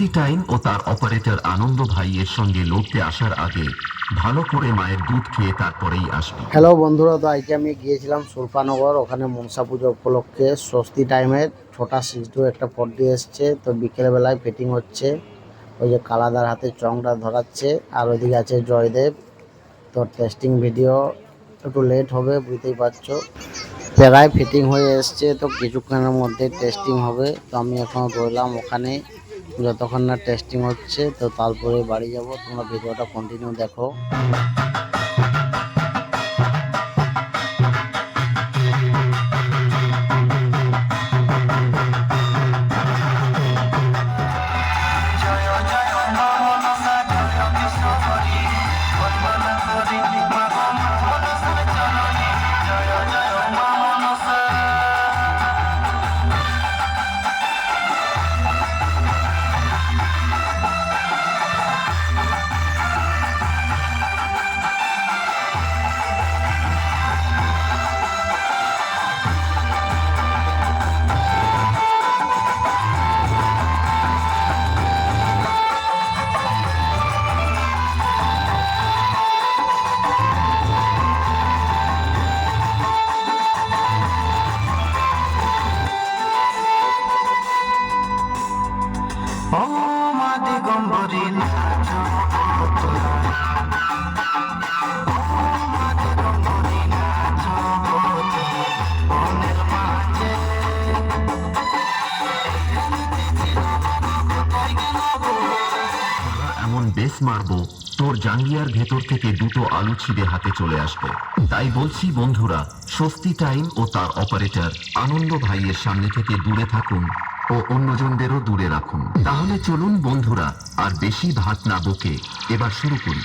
স্বস্তি টাইম ও তার অপারেটর আনন্দ ভাইয়ের সঙ্গে লড়তে আসার আগে ভালো করে মায়ের দুধ খেয়ে তারপরেই আসবে। হ্যালো বন্ধুরা, তো আজকে আমি গিয়েছিলাম সুলপানগর ওখানে মনসা পুজো উপলক্ষে স্বস্তি টাইমের ছোটা সিজু একটা পড্ডি এসছে, তো বিকেলবেলায় ফিটিং হচ্ছে। ওই যে কালাদার হাতে চংটা ধরাচ্ছে, আর ওইদিকে আছে জয়দেব। তো টেস্টিং ভিডিও একটু লেট হবে, বুঝতেই পারছ। প্রায় ফিটিং হয়ে এসছে, তো কিছুক্ষণের মধ্যে টেস্টিং হবে। তো আমি এখন রইলাম ওখানে। যতক্ষণ না টেস্টিং হচ্ছে তো তারপরে বাড়ি যাব। তোমরা ভিডিওটা কন্টিনিউ দেখো। এমন বেস মারব, তোর জাঙ্গিয়ার ভেতর থেকে দুটো আলু ছিঁড়ে হাতে চলে আসবে। তাই বলছি, বন্ধুরা, স্বস্তি টাইম ও তার অপারেটর আনন্দ ভাইয়ের সামনে থেকে দূরে থাকুন ও অন্যজনদেরও দূরে রাখুন। তাহলে চলুন, বন্ধুরা, আর বেশি ভাত না বকে, এবার শুরু করি।